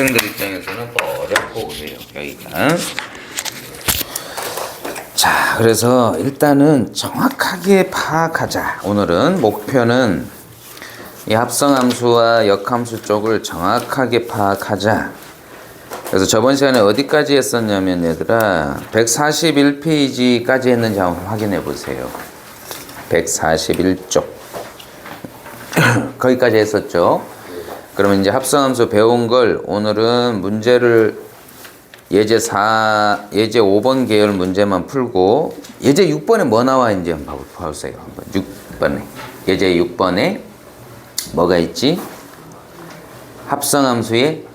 학생들 입장에서는 또 어렵고 그래요. 여기가 자 그래서 일단은 정확하게 파악하자. 오늘은 목표는 이 합성함수와 역함수 쪽을 정확하게 파악하자. 그래서 저번 시간에 어디까지 했었냐면 얘들아 141페이지까지 했는지 한번 확인해 보세요. 141쪽. 거기까지 했었죠 그러면 이제 합성함수 배운 걸 오늘은 문제를 예제 4, 예제 5번 계열 문제만 풀고 예제 6번에 뭐 나와 있는지 한번 봐- 봐보세요. 한번 6번에 예제 6번에 뭐가 있지? 합성함수의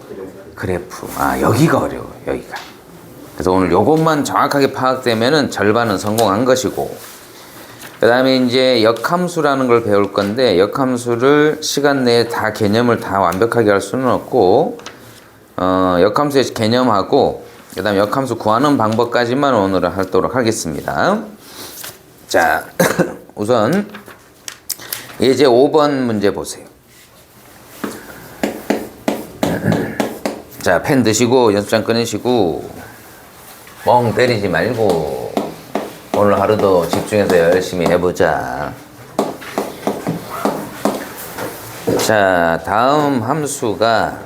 그래프. 아 여기가 어려워. 여기가. 그래서 오늘 요것만 정확하게 파악되면은 절반은 성공한 것이고 그 다음에 이제 역함수라는 걸 배울 건데 역함수를 시간 내에 다 개념을 다 완벽하게 할 수는 없고 어, 역함수의 개념하고 그 다음에 역함수 구하는 방법까지만 오늘은 하도록 하겠습니다. 자 우선 예제 5번 문제 보세요. 자 펜 드시고 연습장 꺼내시고 멍 때리지 말고 오늘 하루도 집중해서 열심히 해보자. 자, 다음 함수가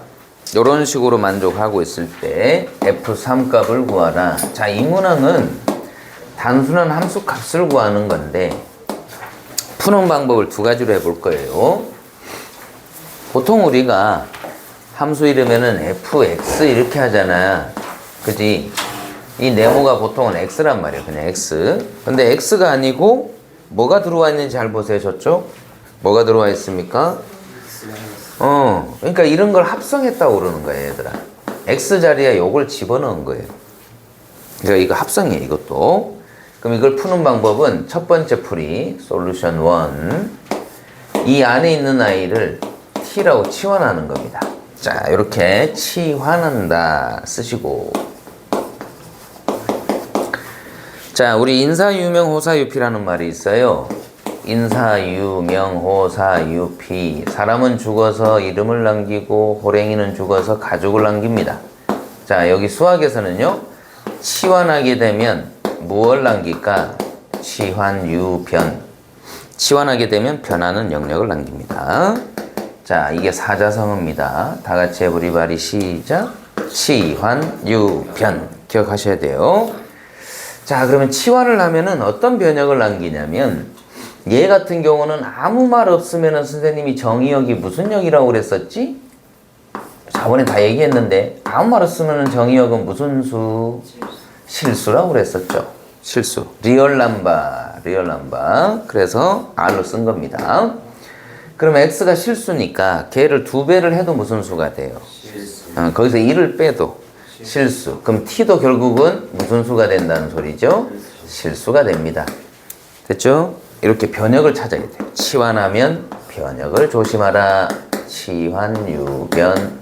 이런 식으로 만족하고 있을 때 f3 값을 구하라. 자, 이 문항은 단순한 함수 값을 구하는 건데 푸는 방법을 두 가지로 해볼 거예요. 보통 우리가 함수 이름에는 fx 이렇게 하잖아. 그지? 이 네모가 보통은 x란 말이에요. 그냥 x. 근데 x가 아니고 뭐가 들어와 있는지 잘 보세요. 저쪽. 뭐가 들어와 있습니까? 어. 그러니까 이런 걸 합성했다고 그러는 거예요, 얘들아. x 자리에 요걸 집어넣은 거예요. 그러니까 이거 합성이에요, 이것도. 그럼 이걸 푸는 방법은 첫 번째 풀이 솔루션 1. 이 안에 있는 아이를 t라고 치환하는 겁니다. 자, 이렇게 치환한다 쓰시고 자, 우리 인사유명호사유피라는 말이 있어요. 인사유명호사유피. 사람은 죽어서 이름을 남기고 호랭이는 죽어서 가족을 남깁니다. 자, 여기 수학에서는요. 치환하게 되면 무엇을 남길까? 치환유변. 치환하게 되면 변하는 영역을 남깁니다. 자, 이게 사자성어입니다. 다 같이 해보리바리 시작. 치환유변. 기억하셔야 돼요. 자, 그러면 치환을 하면은 어떤 변형을 남기냐면 얘 같은 경우는 아무 말 없으면은 선생님이 정의역이 무슨 역이라고 그랬었지? 저번에 다 얘기했는데 아무 말 없으면은 정의역은 무슨 수? 실수 라고 그랬었죠. 실수. 리얼 남바, 리얼 남바. 그래서 R로 쓴 겁니다. 그러면 X가 실수니까 걔를 두 배를 해도 무슨 수가 돼요? 어, 거기서 1을 빼도 실수. 그럼 t도 결국은 무슨 수가 된다는 소리죠? 실수가 됩니다. 됐죠? 이렇게 변역을 찾아야 돼요. 치환하면 변역을 조심하라. 치환 유변.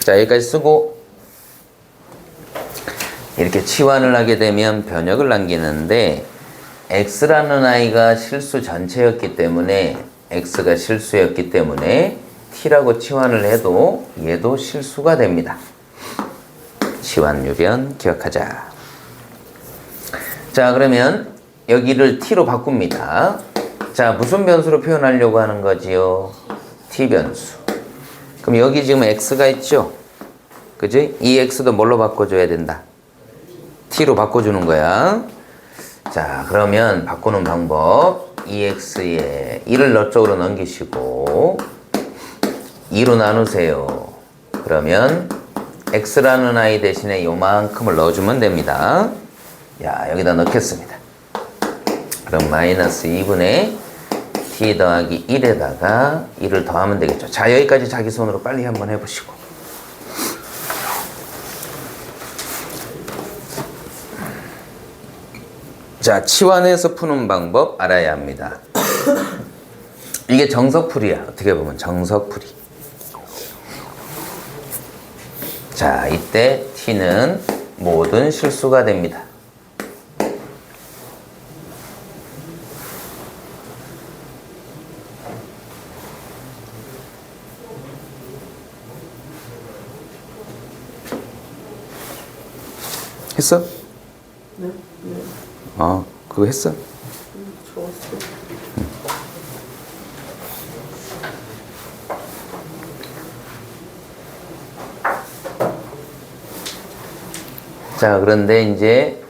자, 여기까지 쓰고 이렇게 치환을 하게 되면 변역을 남기는데 x라는 아이가 실수 전체였기 때문에 x가 실수였기 때문에 t라고 치환을 해도 얘도 실수가 됩니다. 치환유변 기억하자. 자, 그러면 여기를 t로 바꿉니다. 자, 무슨 변수로 표현하려고 하는 거지요? t 변수. 그럼 여기 지금 x가 있죠? 그지? 이 x도 뭘로 바꿔줘야 된다? t로 바꿔주는 거야. 자, 그러면 바꾸는 방법. 2x에 1을 너쪽으로 넘기시고 2로 나누세요. 그러면 x라는 아이 대신에 요만큼을 넣어주면 됩니다. 야, 여기다 넣겠습니다. 그럼 마이너스 2분의 t 더하기 1에다가 1을 더하면 되겠죠. 자, 여기까지 자기 손으로 빨리 한번 해보시고. 자, 치환해서 푸는 방법 알아야 합니다. 이게 정석풀이야. 어떻게 보면 정석풀이. 자, 이때 t는 모든 실수가 됩니다. 했어? 네. 아, 그거 했어? 자, 그런데 이제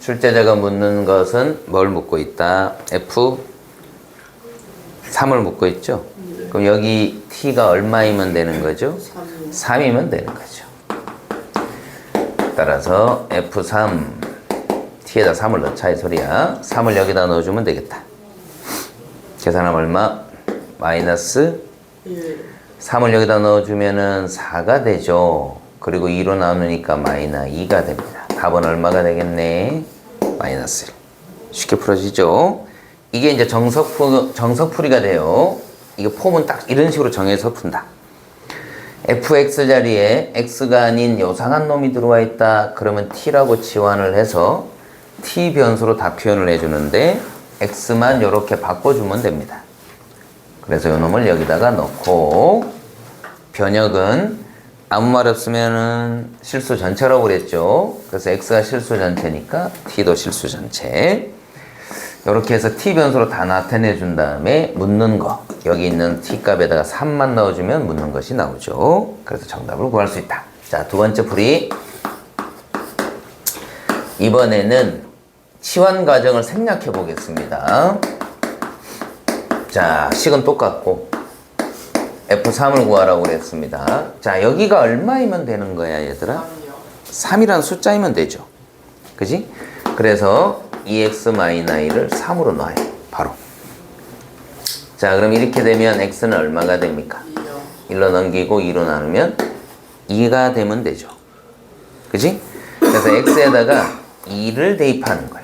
출제자가 묻는 것은 뭘 묻고 있다? F 3을 묻고 있죠? 그럼 여기 t가 얼마이면 되는 거죠? 3. 3이면 되는 거죠. 따라서 F3 t에다 3을 넣자 이 소리야. 3을 여기다 넣어주면 되겠다. 계산하면 얼마? 마이너스 1. 3을 여기다 넣어주면은 4가 되죠. 그리고 2로 나누니까 마이너 2가 됩니다. 답은 얼마가 되겠네? 마이너스 1. 쉽게 풀어지죠? 이게 이제 정석풀, 정석풀이가 돼요. 이게 폼은 딱 이런 식으로 정해서 푼다. fx 자리에 x가 아닌 요상한 놈이 들어와 있다. 그러면 t라고 치환을 해서 t 변수로 다 표현을 해주는데 x만 이렇게 바꿔주면 됩니다. 그래서 이 놈을 여기다가 넣고 변역은 아무 말 없으면은 실수 전체라고 그랬죠. 그래서 x가 실수 전체니까 t도 실수 전체. 이렇게 해서 t 변수로 다 나타내 준 다음에 묻는 거 여기 있는 t 값에다가 3만 넣어주면 묻는 것이 나오죠. 그래서 정답을 구할 수 있다. 자 두 번째 풀이 이번에는 치환 과정을 생략해 보겠습니다. 자 식은 똑같고 F3을 구하라고 그랬습니다. 자 여기가 얼마이면 되는 거야 얘들아? 3이요. 3이란 숫자이면 되죠. 그지? 그래서 2x-i를 3으로 놔요. 바로. 자, 그럼 이렇게 되면 x는 얼마가 됩니까? 2요. 1로 넘기고 2로 나누면 2가 되면 되죠. 그지? 그래서 x에다가 2를 대입하는 거예요.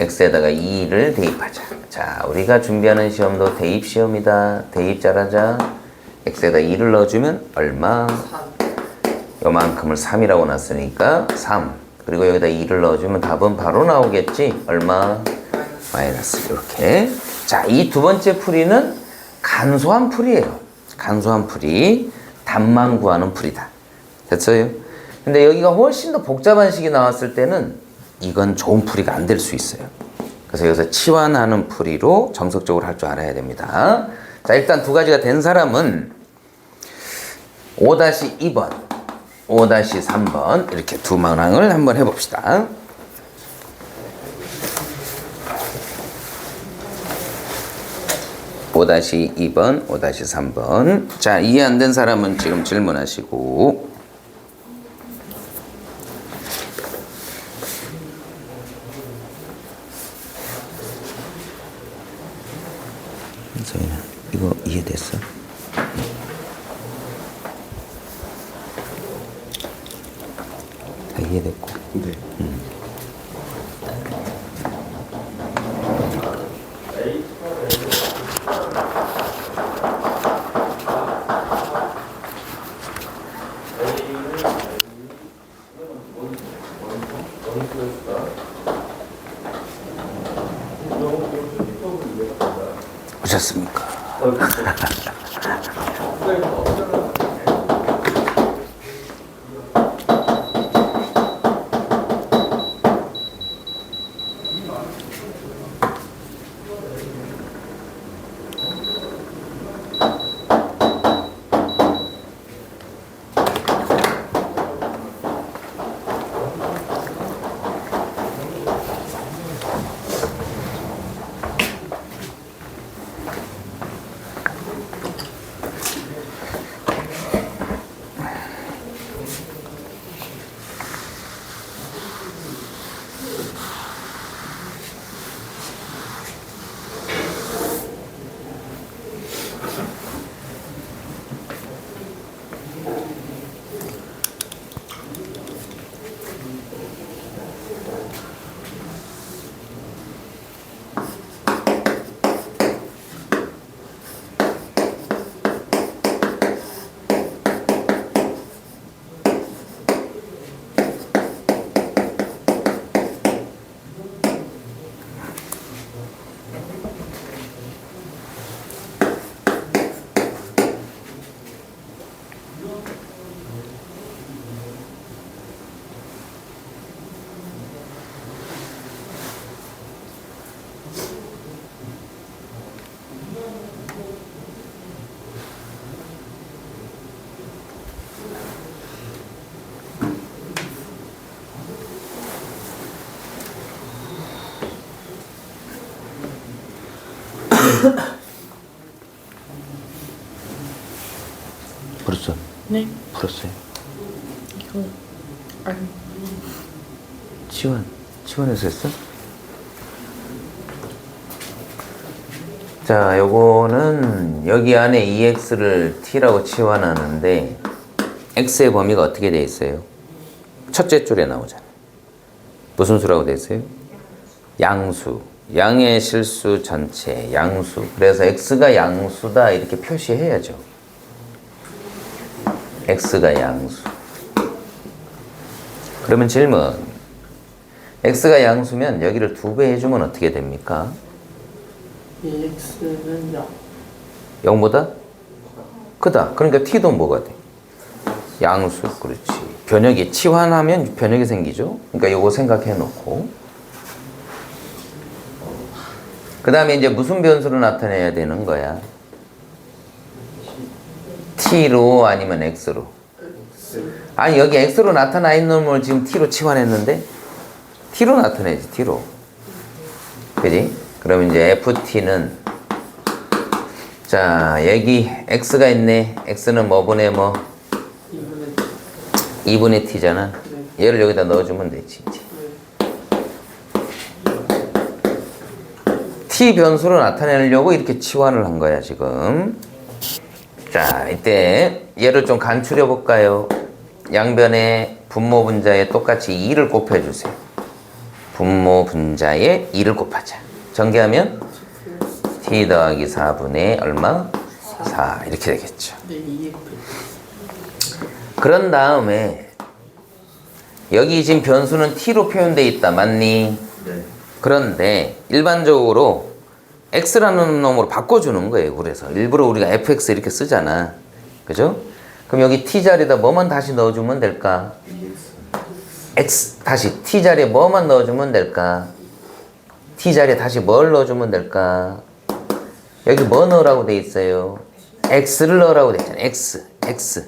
X에다가 2를 대입하자. 자, 우리가 준비하는 시험도 대입 시험이다. 대입 잘하자. x에다 2를 넣어주면 얼마? 3. 요만큼을 3이라고 놨으니까 3 그리고 여기다 2를 넣어주면 답은 바로 나오겠지 얼마? 마이너스 이렇게 자 이 두 번째 풀이는 간소한 풀이에요 간소한 풀이 답만 구하는 풀이다 됐어요? 근데 여기가 훨씬 더 복잡한 식이 나왔을 때는 이건 좋은 풀이가 안 될 수 있어요 그래서 여기서 치환하는 풀이로 정석적으로 할 줄 알아야 됩니다 자 일단 두 가지가 된 사람은 5-2번 5-3번 이렇게 두 문항을 한번 해봅시다. 오 2번, 5-3번. 자, 이해 안 된 사람은 지금 질문하시고. 서인아, 이거 이해됐어? 다 이해됐고. 네. 오 치원에서 했어? 자, 요거는 여기 안에 EX를 T라고 치환하는데 X의 범위가 어떻게 돼 있어요? 첫째 줄에 나오잖아. 무슨 수라고 돼 있어요? 양수. 양의 실수 전체, 양수. 그래서 X가 양수다 이렇게 표시해야죠. X가 양수. 그러면 질문. X가 양수면 여기를 두 배 해주면 어떻게 됩니까? EX는 0 0보다 크다. 그러니까 t도 뭐가 돼? 양수. 그렇지. 변역이 치환하면 변역이 생기죠. 그러니까 요거 생각해 놓고. 그 다음에 이제 무슨 변수로 나타내야 되는 거야? t로 아니면 x로? 아니 여기 x로 나타나 있는 놈을 지금 t로 치환했는데 t로 나타내지 t로. 그지? 그럼 이제 ft는 자 여기 x가 있네. X는 뭐분의 뭐? 2분의 2분의 t잖아. 얘를 여기다 넣어주면 되지 t 변수로 나타내려고 이렇게 치환을 한 거야 지금. 자 이때 얘를 좀 간추려 볼까요? 양변의 분모 분자에 똑같이 2를 곱해주세요 분모 분자에 2를 곱하자 전개하면 t 더하기 4분의 얼마? 4 이렇게 되겠죠 네 그런 다음에 여기 지금 변수는 t로 표현되어 있다 맞니? 네 그런데 일반적으로 x라는 놈으로 바꿔주는 거예요. 그래서 일부러 우리가 fx 이렇게 쓰잖아. 그죠? 그럼 여기 t 자리에다 뭐만 다시 넣어주면 될까? X 다시 t 자리에 뭐만 넣어주면 될까? t 자리에 다시 뭘 넣어주면 될까? 여기 뭐 넣으라고 돼 있어요? x를 넣으라고 돼 있잖아. x, x.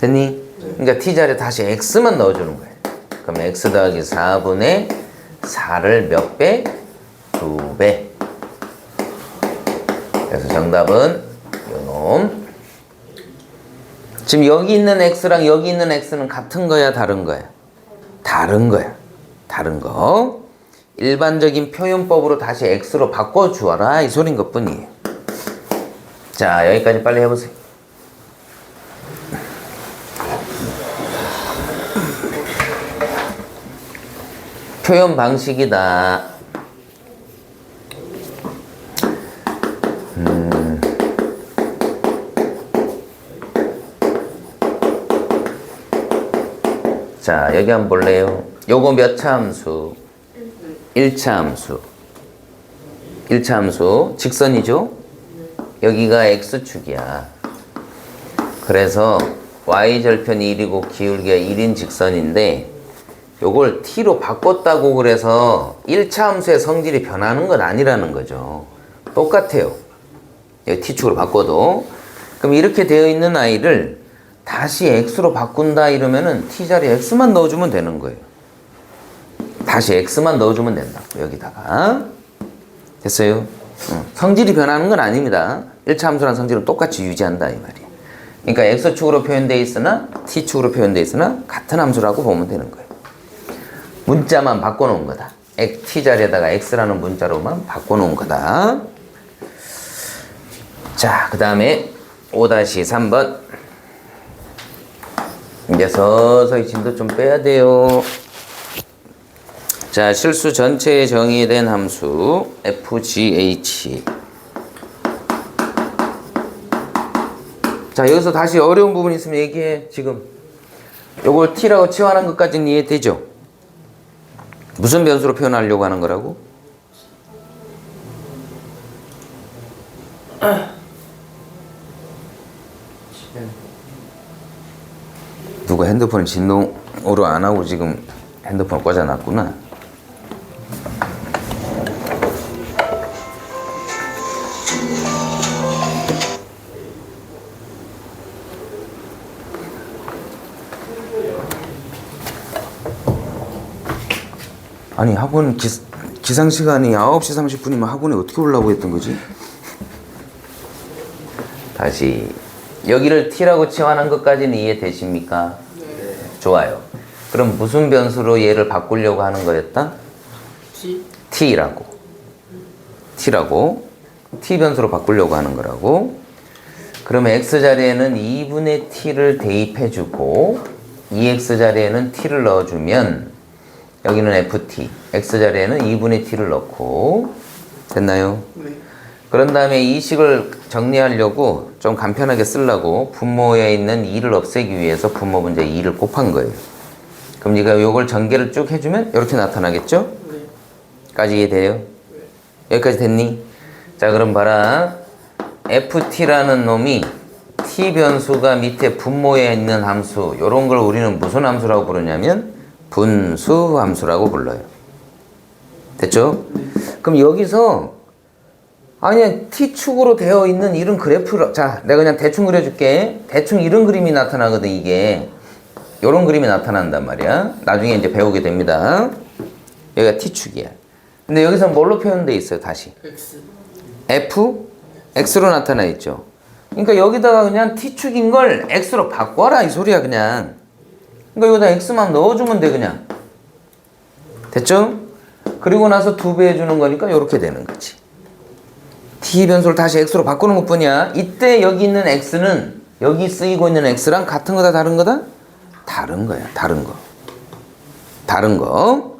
됐니? 그러니까 t 자리에 다시 x만 넣어주는 거예요. 그럼 x 더하기 4분의 4를 몇 배? 두 배. 그래서 정답은 요놈. 지금 여기 있는 x랑 여기 있는 x는 같은 거야, 다른 거야? 다른 거야. 다른 거. 일반적인 표현법으로 다시 x로 바꿔 주어라 이 소린 것뿐이에요. 자, 여기까지 빨리 해보세요. 표현 방식이다. 자, 여기 한번 볼래요? 요거 몇차 함수? 1차 함수. 1차 함수. 직선이죠? 여기가 x축이야. 그래서 y절편이 1이고 기울기가 1인 직선인데 요걸 t로 바꿨다고 그래서 1차 함수의 성질이 변하는 건 아니라는 거죠. 똑같아요. t축으로 바꿔도. 그럼 이렇게 되어 있는 아이를 다시 x로 바꾼다 이러면은 t 자리에 x만 넣어주면 되는 거예요. 다시 x만 넣어주면 된다고 여기다가 됐어요? 응. 성질이 변하는 건 아닙니다. 1차 함수란 성질은 똑같이 유지한다 이 말이에요. 그러니까 x축으로 표현되어 있으나 t축으로 표현되어 있으나 같은 함수라고 보면 되는 거예요. 문자만 바꿔놓은 거다. t 자리에다가 x라는 문자로만 바꿔놓은 거다. 자, 그 다음에 5-3번. 이제 서서히 진도 좀 빼야 돼요. 자, 실수 전체에 정의된 함수 fgh. 자, 여기서 다시 어려운 부분 있으면 얘기해. 지금 요걸 t라고 치환한 것까지는 이해되죠? 무슨 변수로 표현하려고 하는 거라고? 누가 핸드폰을 진동으로 안 하고 지금 핸드폰 꽂아놨구나. 아니 학원 기, 기상 시간이 9시 30분이면 학원에 어떻게 오려고 했던 거지? 다시 여기를 t라고 치환한 것까지는 이해되십니까? 좋아요. 그럼 무슨 변수로 얘를 바꾸려고 하는 거였다? T t라고. t라고. t 변수로 바꾸려고 하는 거라고. 그러면 x 자리에는 2분의 t를 대입해주고 2x 자리에는 t를 넣어주면 여기는 ft. x 자리에는 2분의 t를 넣고 됐나요? 네 그런 다음에 이 식을 정리하려고 좀 간편하게 쓰려고 분모에 있는 2를 없애기 위해서 분모 문제 2를 곱한 거예요. 그럼 네가 요걸 전개를 쭉 해주면 이렇게 나타나겠죠? 네 까지 이해돼요? 여기까지 됐니? 자 그럼 봐라 ft라는 놈이 t 변수가 밑에 분모에 있는 함수 요런 걸 우리는 무슨 함수라고 부르냐면 분수 함수라고 불러요 됐죠? 그럼 여기서 아니 t축으로 되어 있는 이런 그래프를 자 내가 그냥 대충 그려줄게. 대충 이런 그림이 나타나거든 이게. 요런 그림이 나타난단 말이야. 나중에 이제 배우게 됩니다. 여기가 t축이야. 근데 여기서 뭘로 표현돼 있어요 다시? F? X로 나타나 있죠. 그러니까 여기다가 그냥 t축인 걸 x로 바꿔라 이 소리야 그냥. 그러니까 여기다 x만 넣어주면 돼 그냥. 됐죠? 그리고 나서 두 배 해주는 거니까 이렇게 되는 거지 t 변수를 다시 x로 바꾸는 것 뿐이야 이때 여기 있는 x는 여기 쓰이고 있는 x랑 같은 거다 다른 거다? 다른 거야 다른 거 다른 거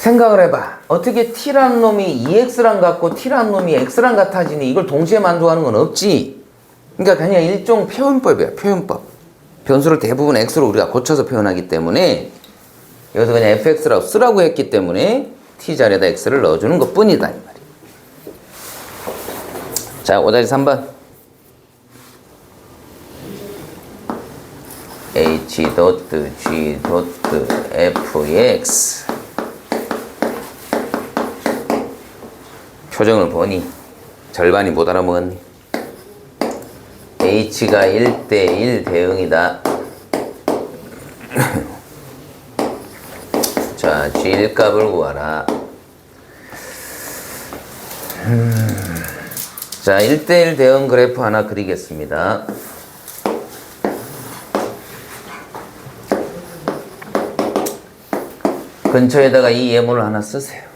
생각을 해봐. 어떻게 t라는 놈이 2x랑 같고 t라는 놈이 x랑 같아지니 이걸 동시에 만족하는 건 없지. 그러니까 그냥 일종 표현법이야. 표현법. 변수를 대부분 x로 우리가 고쳐서 표현하기 때문에 여기서 그냥 fx라고 쓰라고 했기 때문에 t 자리에다 x를 넣어주는 것 뿐이다. 이 5자리 3번. h 도트 g 도트 fx 표정을 보니 절반이 못 알아먹었니? h가 1대1 대응이다. 자, g1 값을 구하라. 음, 자, 1대1 대응 그래프 하나 그리겠습니다. 근처에다가 이 예문을 하나 쓰세요.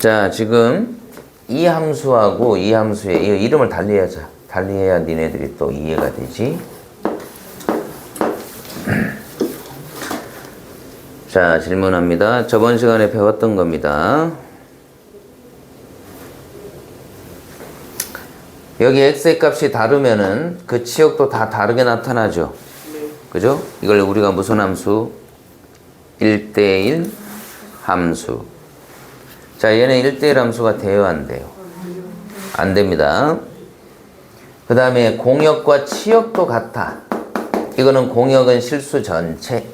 자, 지금 이 함수하고 이 함수의 이 이름을 달리하자. 달리해야 니네들이 또 이해가 되지. 자, 질문합니다. 저번 시간에 배웠던 겁니다. 여기 x의 값이 다르면은 그 치역도 다 다르게 나타나죠. 그죠? 이걸 우리가 무슨 함수? 1대1 함수. 자, 얘는 1대1 함수가 돼요, 안 돼요? 안 됩니다. 그 다음에 공역과 치역도 같아. 이거는 공역은 실수 전체.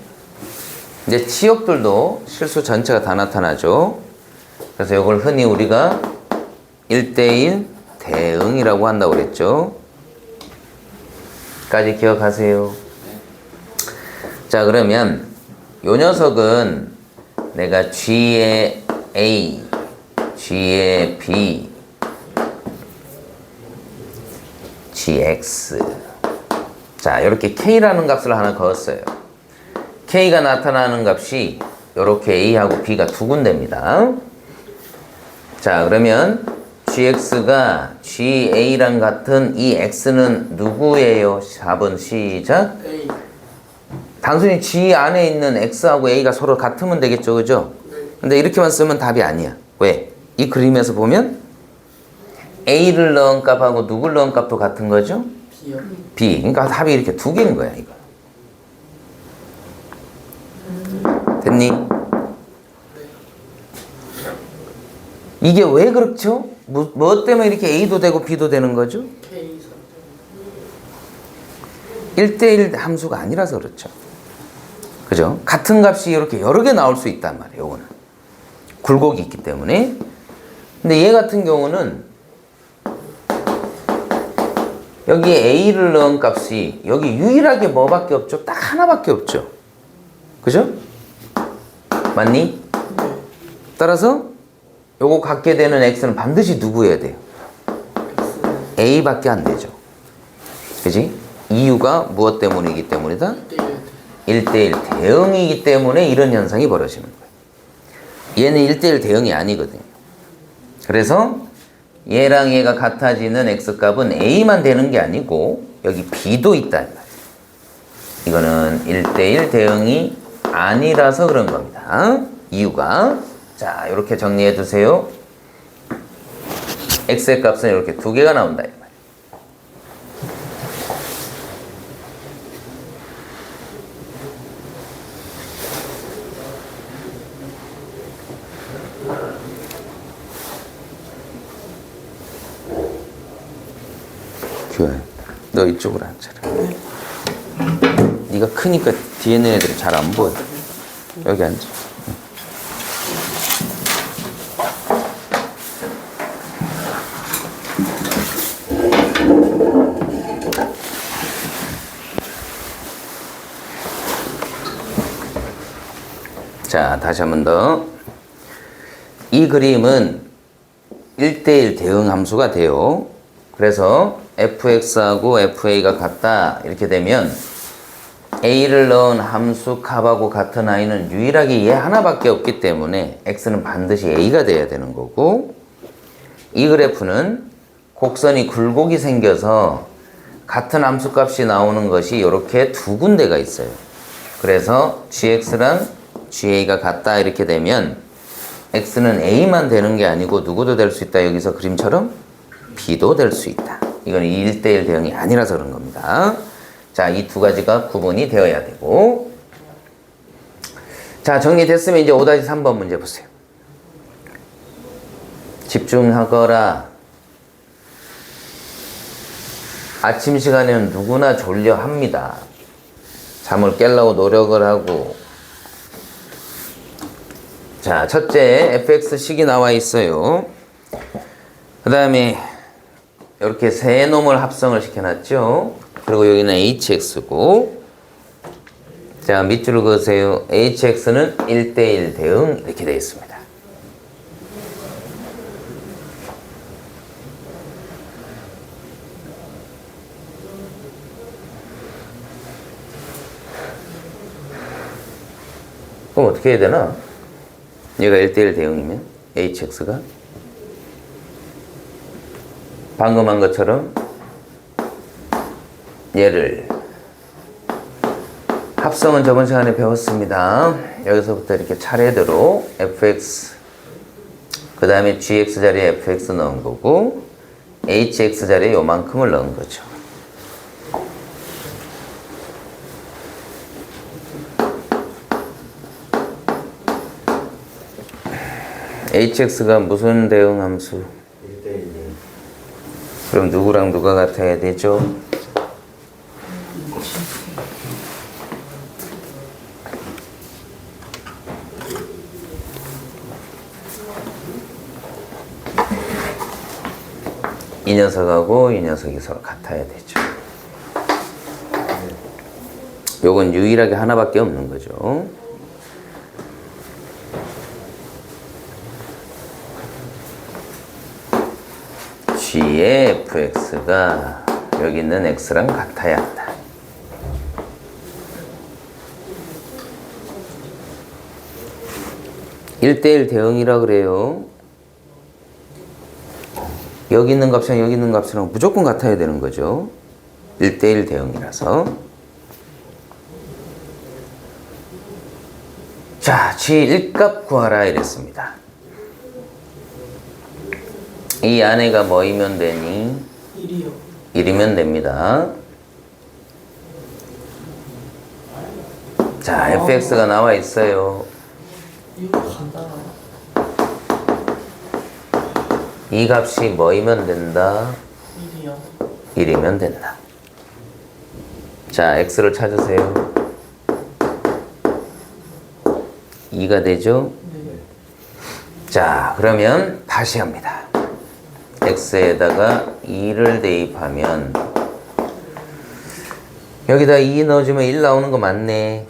이제 치역들도 실수 전체가 다 나타나죠. 그래서 이걸 흔히 우리가 1대1 대응이라고 한다고 그랬죠. 까지 기억하세요. 자, 그러면 요 녀석은 내가 G의 A, G의 B, GX. 자, 이렇게 K라는 값을 하나 그었어요. K가 나타나는 값이 이렇게 A하고 B가 두 군데입니다. 자, 그러면 GX가 GA랑 같은 이 X는 누구예요? 4번 시작. A 단순히 G 안에 있는 X하고 A가 서로 같으면 되겠죠, 그죠? 근데 이렇게만 쓰면 답이 아니야. 왜? 이 그림에서 보면 A를 넣은 값하고 누굴 넣은 값도 같은 거죠? B요 B. 그러니까 답이 이렇게 두 개인 거야, 이거. 됐니? 이게 왜 그렇죠? 뭐, 뭐 때문에 이렇게 A도 되고 B도 되는 거죠? K 1대1 함수가 아니라서 그렇죠. 그죠? 같은 값이 이렇게 여러 개 나올 수 있단 말이에요, 요거는. 굴곡이 있기 때문에. 근데 얘 같은 경우는 여기에 A를 넣은 값이 여기 유일하게 뭐밖에 없죠? 딱 하나밖에 없죠. 그죠? 맞니? 따라서 요거 갖게 되는 X는 반드시 누구여야 돼요? A밖에 안 되죠. 그지? 이유가 무엇 때문이기 때문이다? 1대1 대응이기 때문에 이런 현상이 벌어지는 거예요. 얘는 1대1 대응이 아니거든요. 그래서 얘랑 얘가 같아지는 x값은 a만 되는 게 아니고 여기 b도 있다. 이거는 1대1 대응이 아니라서 그런 겁니다. 이유가 자 이렇게 정리해 두세요. x의 값은 이렇게 두 개가 나온다. 규현, 너 이쪽으로 앉아라. 네가 크니까 뒤에 있는 애들이 잘 안 보여. 여기 앉아. 응. 자, 다시 한 번 더. 이 그림은 1대1 대응 함수가 돼요. 그래서 fx하고 fa가 같다 이렇게 되면 a를 넣은 함수 값하고 같은 i는 유일하게 얘 하나밖에 없기 때문에 x는 반드시 a가 돼야 되는 거고 이 그래프는 곡선이 굴곡이 생겨서 같은 함수 값이 나오는 것이 이렇게 두 군데가 있어요. 그래서 gx랑 ga가 같다 이렇게 되면 x는 a만 되는 게 아니고 누구도 될 수 있다 여기서 그림처럼 b도 될 수 있다. 이건 1대1 대응이 아니라서 그런 겁니다. 자, 이 두 가지가 구분이 되어야 되고. 자, 정리됐으면 이제 5-3번 문제 보세요. 집중하거라. 아침 시간에는 누구나 졸려 합니다. 잠을 깨려고 노력을 하고. 자, 첫째, fx식이 나와 있어요. 그 다음에 이렇게 세 놈을 합성을 시켜놨죠. 그리고 여기는 hx고 자 밑줄을 그으세요. hx는 1대1 대응 이렇게 되어 있습니다. 그럼 어떻게 해야 되나? 얘가 1대1 대응이면 hx가 방금 한 것처럼 얘를 합성은 저번 시간에 배웠습니다. 여기서부터 이렇게 차례대로 fx 그 다음에 gx 자리에 fx 넣은 거고 hx 자리에 요만큼을 넣은 거죠. hx가 무슨 대응 함수? 그럼 누구랑 누가 같아야 되죠? 이 녀석하고 이 녀석이 서로 같아야 되죠. 요건 유일하게 하나밖에 없는 거죠. g의 fx가 여기 있는 x랑 같아야 한다. 일대일 대응이라 그래요. 여기 있는 값이랑 여기 있는 값이랑 무조건 같아야 되는 거죠. 1대1 대응이라서. 자, g 1값 구하라 이랬습니다. 이 안에가 뭐이면 되니? 1이요. 1이면 됩니다. 자, fx가 나와 있어요. 이거 간단하다. 이 값이 뭐이면 된다? 1이요. 1이면 된다. 자, x를 찾으세요. 2가 되죠? 네. 자, 그러면 다시 합니다. X에다가 2를 대입하면 여기다 2 넣어주면 1 나오는 거 맞네.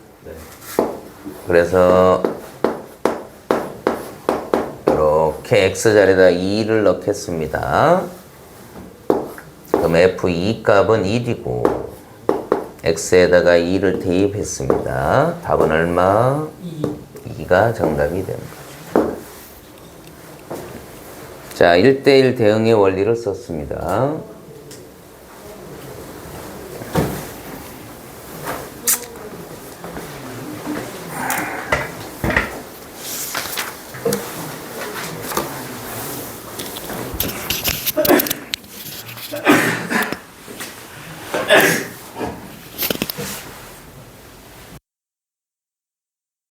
그래서 이렇게 x 자리에다 2를 넣겠습니다. 그럼 f2 값은 1이고 x에다가 2를 대입했습니다. 답은 얼마? 2. 2가 정답이 거죠. 자, 1대1 대응의 원리를 썼습니다.